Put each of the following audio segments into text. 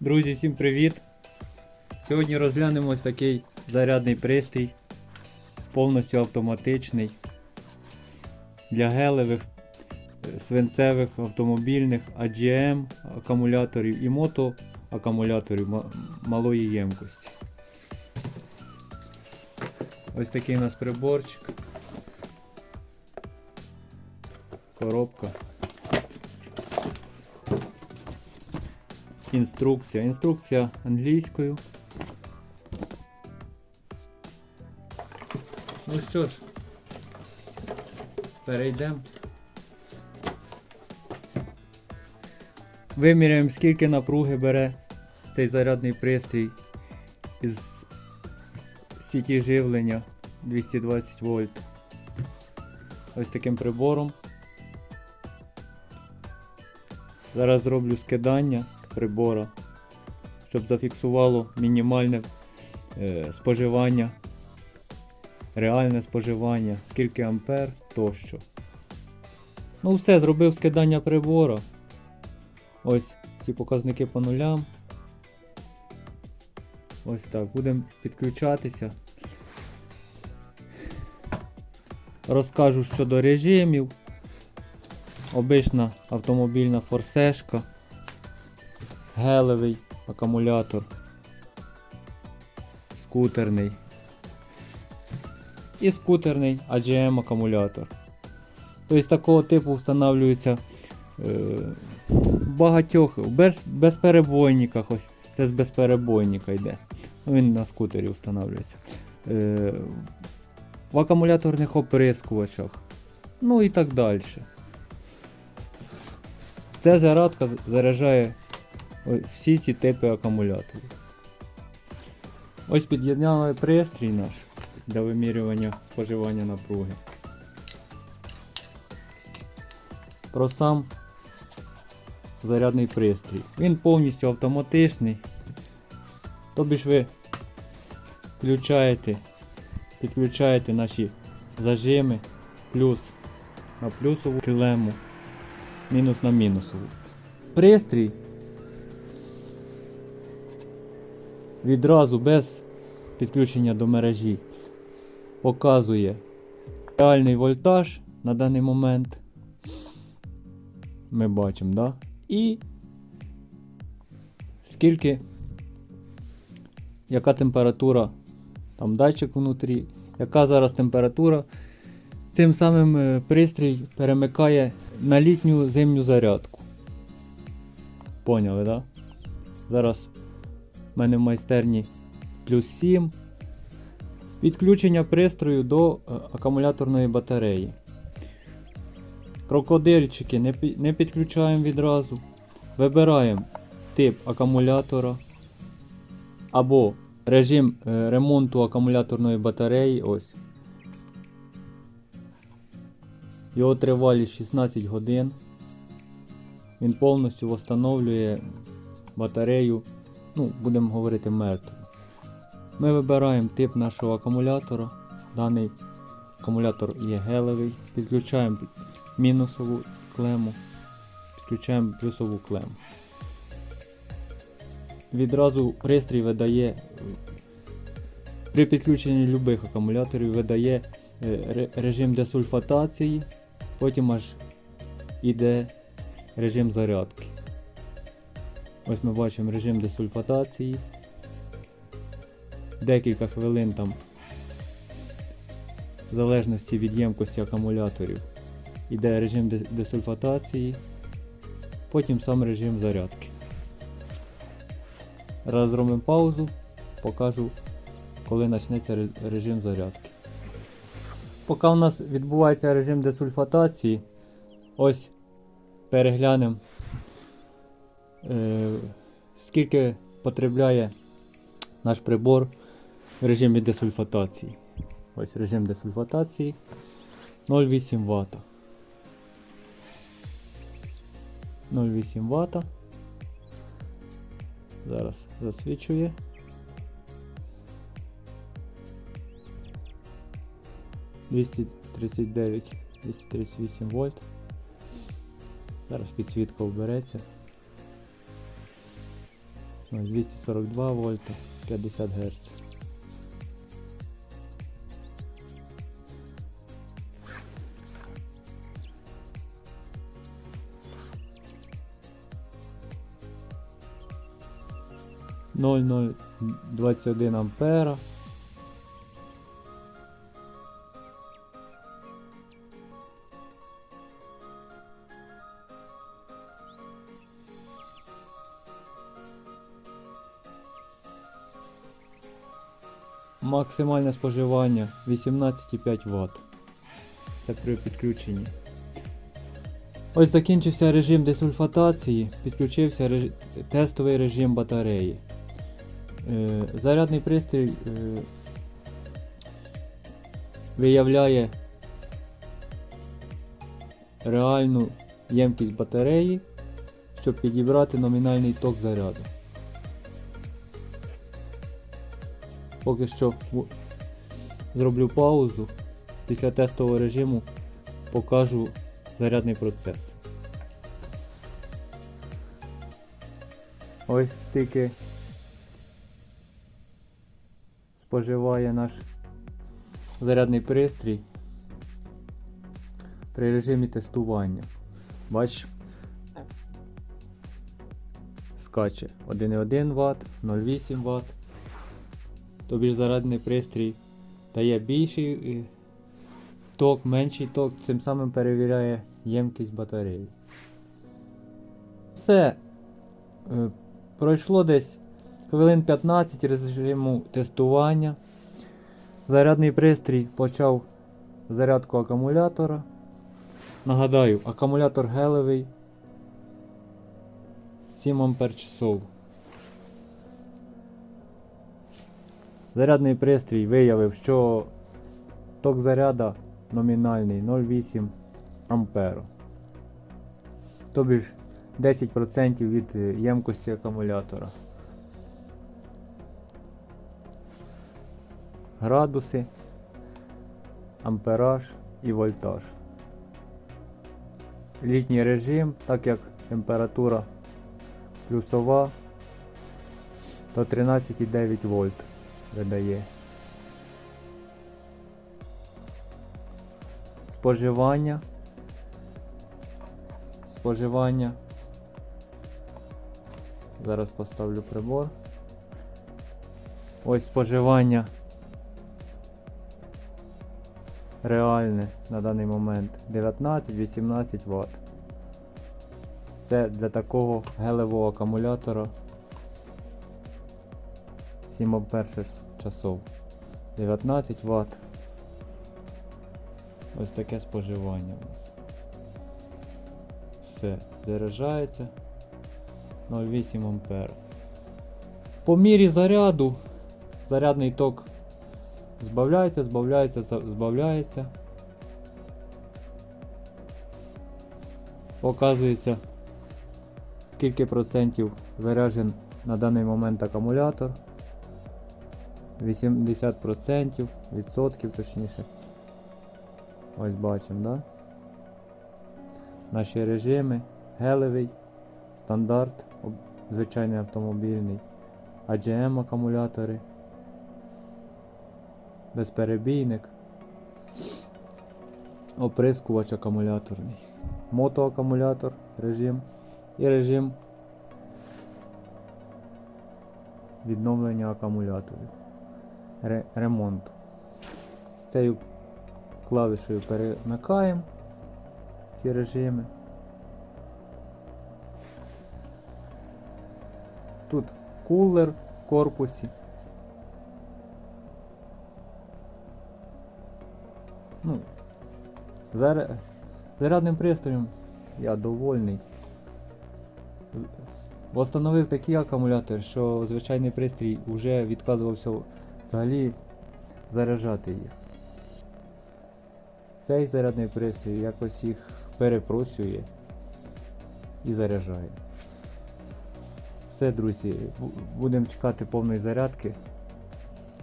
Друзі, всім привіт! Сьогодні розглянемо ось такий зарядний пристрій, повністю автоматичний для гелевих, свинцевих, автомобільних, AGM акумуляторів і мото акумуляторів малої ємкості. Ось такий у нас приборчик. Коробка. Інструкція. Інструкція англійською. Ну що ж, перейдемо. Виміряємо, скільки напруги бере цей зарядний пристрій із сіті живлення 220 вольт. Ось таким прибором. Зараз зроблю скидання прибора, щоб зафіксувало мінімальне е, споживання, реальне споживання, скільки ампер тощо. Ну все, зробив скидання прибора. Ось ці показники по нулям. Ось так, будемо підключатися. Розкажу щодо режимів. Обична автомобільна форсешка гелевий акумулятор, скутерний і скутерний AGM акумулятор. Тобто такого типу встановлюється е, в багатьох без, безперебойниках. Ось це з безперебойника йде. Він на скутері встановлюється. Е, в акумуляторних оприскувачах. Ну і так далі. Ця зарядка заряджає всі ці типи акумуляторів. Ось під'єднали пристрій наш для вимірювання споживання напруги. Про сам зарядний пристрій. Він повністю автоматичний. Тобі ж ви включаєте, підключаєте наші зажими плюс на плюсову клему, мінус на мінусову. Пристрій відразу без підключення до мережі показує реальний вольтаж на даний момент. Ми бачимо, да? І скільки, яка температура, там датчик внутрі, яка зараз температура. Цим самим е, пристрій перемикає на літню зимню зарядку. Поняли, да? Зараз у мене в майстерні плюс 7. Підключення пристрою до е, акумуляторної батареї. Крокодильчики не, не підключаємо відразу. Вибираємо тип акумулятора або режим е, ремонту акумуляторної батареї. Ось. Його тривалість 16 годин. Він повністю встановлює батарею ну, будемо говорити мертвим. Ми вибираємо тип нашого акумулятора. Даний акумулятор є гелевий. Підключаємо мінусову клему, підключаємо плюсову клему. Відразу пристрій видає при підключенні любих акумуляторів видає е, режим десульфатації, потім аж іде режим зарядки. Ось ми бачимо режим десульфатації. Декілька хвилин там, в залежності від ємкості акумуляторів, іде режим десульфатації, потім сам режим зарядки. Раз зробимо паузу, покажу, коли почнеться режим зарядки. Поки у нас відбувається режим десульфатації, ось переглянемо скільки потребляє наш прибор в режимі десульфатації. Ось режим десульфатації 0,8 Вт. 0,8 Вт. Зараз засвічує. Двісті тридцять дев'ять, 238 вольт. Зараз підсвітка вбереться. Ну, 242 вольта, 50 Гц. Ноль ноль двадцять один ампера. Максимальне споживання 18,5 Вт. Це при підключенні. Ось закінчився режим десульфатації, підключився реж... тестовий режим батареї. Е, зарядний пристрій е, виявляє реальну ємкість батареї, щоб підібрати номінальний ток заряду. Поки що зроблю паузу. Після тестового режиму покажу зарядний процес. Ось стільки споживає наш зарядний пристрій при режимі тестування. Бач, скаче 1,1 Вт, 0,8 Вт. Тобі ж зарядний пристрій дає більший е, ток, менший ток, цим самим перевіряє ємкість батареї. Все. Е, Пройшло десь хвилин 15 режиму тестування. Зарядний пристрій почав зарядку акумулятора. Нагадаю, акумулятор гелевий 7 Ампер часов. Зарядний пристрій виявив, що ток заряда номінальний 0,8 амперу. Тобі ж 10% від е, ємкості акумулятора. Градуси, ампераж і вольтаж. Літній режим, так як температура плюсова, то 13,9 вольт видає. Споживання. Споживання. Зараз поставлю прибор. Ось споживання. Реальне на даний момент 19-18 Вт. Це для такого гелевого акумулятора 7 ампер часов. 19 Вт. Ось таке споживання у нас. Все, заряджається 0,8 ампер. По мірі заряду зарядний ток збавляється, збавляється, збавляється. Показується скільки процентів заряджен на даний момент акумулятор. 80% відсотків точніше. Ось бачимо, да? Наші режими, гелевий, стандарт, звичайний автомобільний, AGM акумулятори, безперебійник, оприскувач акумуляторний, мотоакумулятор режим. І режим відновлення акумуляторів, ре- ремонту. Цією клавішею перемикаємо ці режими. Тут кулер в корпусі. Ну, заря- зарядним пристроєм я довольний. Восстановив такий акумулятор, що звичайний пристрій вже відказувався взагалі заряджати їх. Цей зарядний пристрій якось їх перепросює і заряджає. Все, друзі, будемо чекати повної зарядки.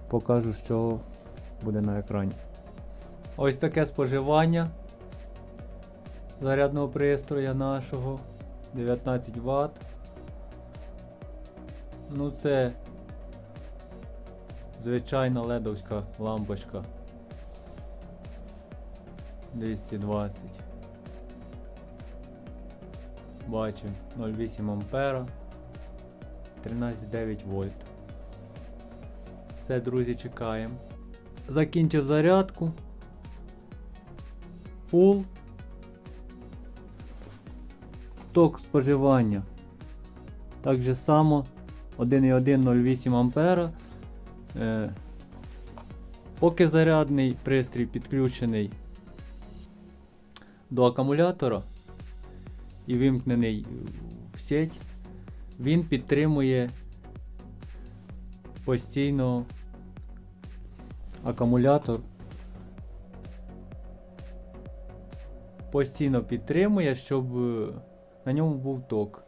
Покажу, що буде на екрані. Ось таке споживання зарядного пристрою нашого 19 Вт. Ну це звичайна ледовська лампочка. 220. Бачимо 0,8 ампера. 13,9 вольт. Все, друзі, чекаємо. Закінчив зарядку. Фул. Ток споживання. Так же само 1,108 ампера. Е, поки зарядний пристрій підключений до акумулятора і вимкнений в сеть, він підтримує постійно акумулятор. Постійно підтримує, щоб е, на ньому був ток.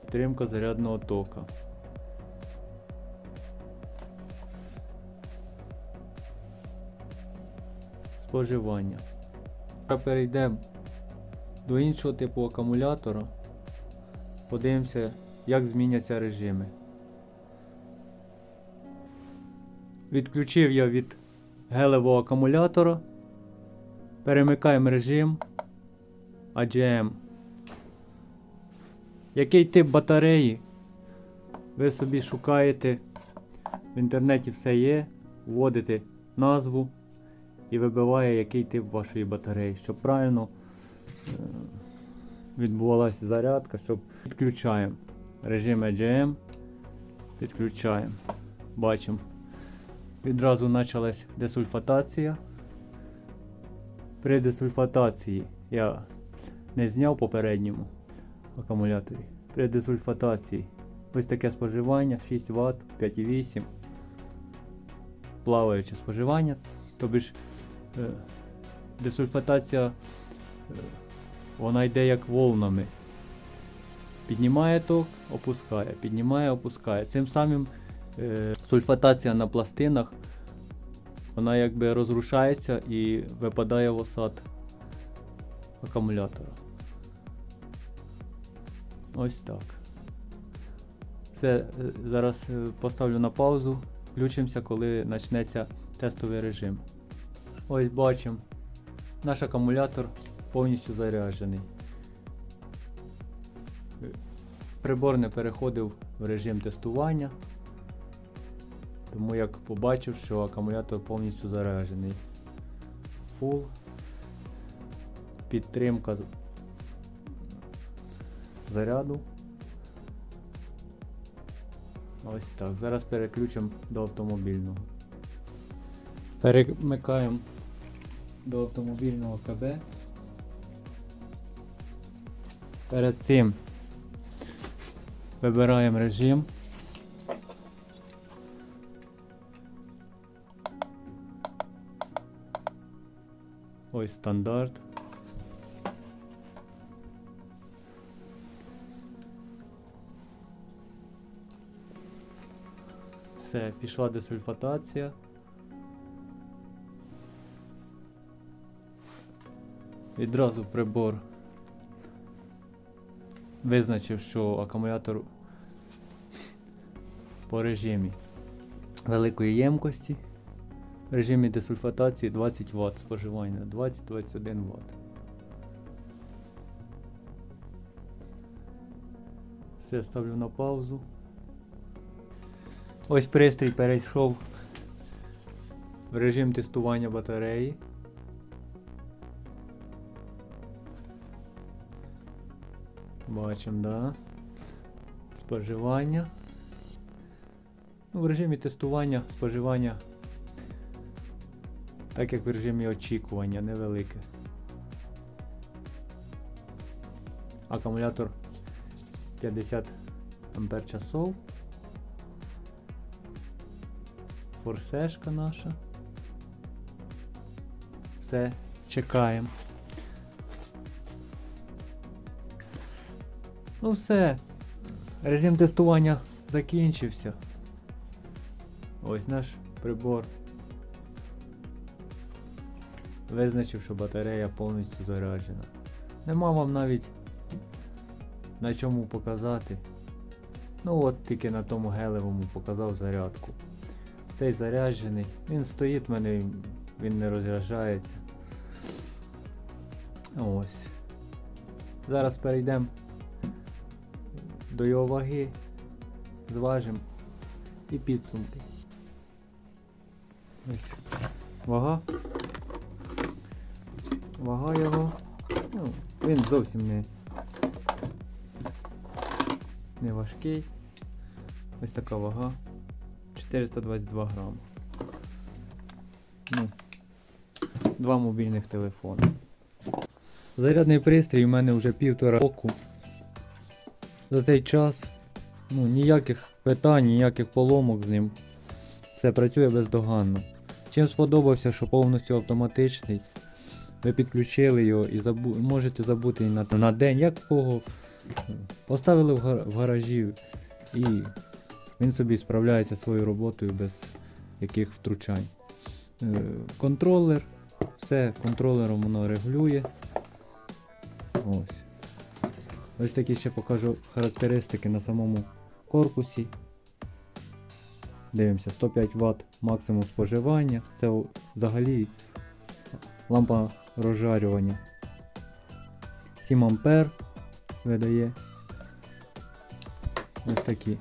Підтримка зарядного тока. Споживання. Перейдемо до іншого типу акумулятора. Подивимося, як зміняться режими. Відключив я від гелевого акумулятора. Перемикаємо режим AGM. Який тип батареї? Ви собі шукаєте. В інтернеті все є. Вводите назву і вибиває, який тип вашої батареї, щоб правильно е, відбувалася зарядка, щоб підключаємо режим AGM. Підключаємо. Бачимо. Відразу почалась десульфатація. При десульфатації я не зняв попередньому акумуляторі. При десульфатації ось таке споживання 6 Вт, 5,8. Плаваюче споживання. Тобі е, десульфатація е, вона йде як волнами. Піднімає ток, опускає, піднімає, опускає. Цим самим е, сульфатація на пластинах вона якби розрушається і випадає в осад акумулятора. Ось так. Все, е, зараз е, поставлю на паузу, включимося, коли почнеться тестовий режим. Ось бачимо, наш акумулятор повністю заряджений. Прибор не переходив в режим тестування, тому як побачив, що акумулятор повністю заряджений. Full. Підтримка заряду. Ось так. Зараз переключимо до автомобільного. Перемикаємо до автомобільного КБ. Перед цим вибираємо режим. Ось стандарт. Все, пішла десульфатація. Відразу прибор визначив, що акумулятор по режимі великої ємкості. В режимі десульфатації 20 Вт споживання, 20-21 Вт. Все, ставлю на паузу. Ось пристрій перейшов в режим тестування батареї. Бачимо, да. Споживання. Ну, в режимі тестування споживання, так як в режимі очікування, невелике. Акумулятор 50 ампер часов. Форсешка наша. Все, чекаємо. Ну все. Режим тестування закінчився. Ось наш прибор. Визначив, що батарея повністю заряджена. Нема вам навіть на чому показати. Ну от тільки на тому гелевому показав зарядку. Цей заряджений. Він стоїть в мене, він не розряджається. Ось. Зараз перейдемо до його ваги, зважимо і підсумки. Ось. Вага. Вага його. Ну, він зовсім не, не важкий. Ось така вага. 422 грами. Ну, два мобільних телефони. Зарядний пристрій у мене вже півтора року. За цей час ну, ніяких питань, ніяких поломок з ним. Все працює бездоганно. Чим сподобався, що повністю автоматичний. Ви підключили його і забу... можете забути на, на день, як кого поставили в, гар... в гаражі і він собі справляється своєю роботою без яких втручань. Е, контролер, все контролером воно регулює. Ось. Ось такі ще покажу характеристики на самому корпусі. Дивимося, 105 Вт максимум споживання. Це взагалі лампа розжарювання. 7 ампер видає. Ось такі.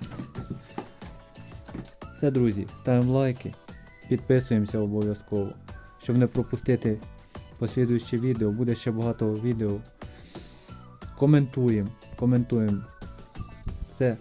Все, друзі, ставимо лайки, підписуємося обов'язково, щоб не пропустити послідуючі відео. Буде ще багато відео. Коментуємо, коментуємо. Все,